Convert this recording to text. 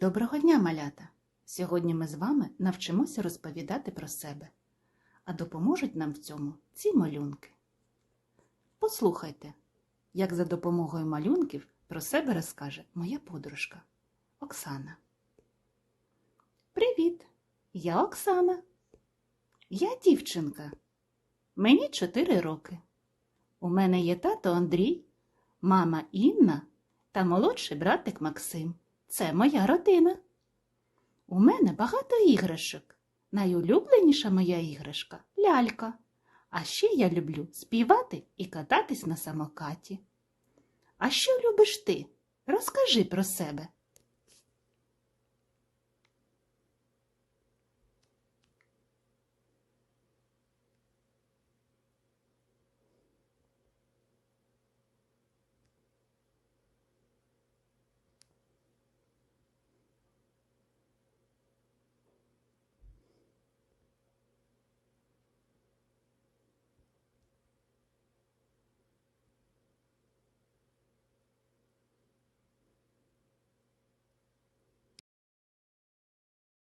Доброго дня, малята! Сьогодні ми з вами навчимося розповідати про себе, а допоможуть нам в цьому ці малюнки. Послухайте, як за допомогою малюнків про себе розкаже моя подружка Оксана. Привіт! Я Оксана. Я дівчинка. Мені 4 роки. У мене є тато Андрій, мама Інна та молодший братик Максим. Це моя родина. У мене багато іграшок. Найулюбленіша моя іграшка лялька. А ще я люблю співати і кататись на самокаті. А що любиш ти? Розкажи про себе.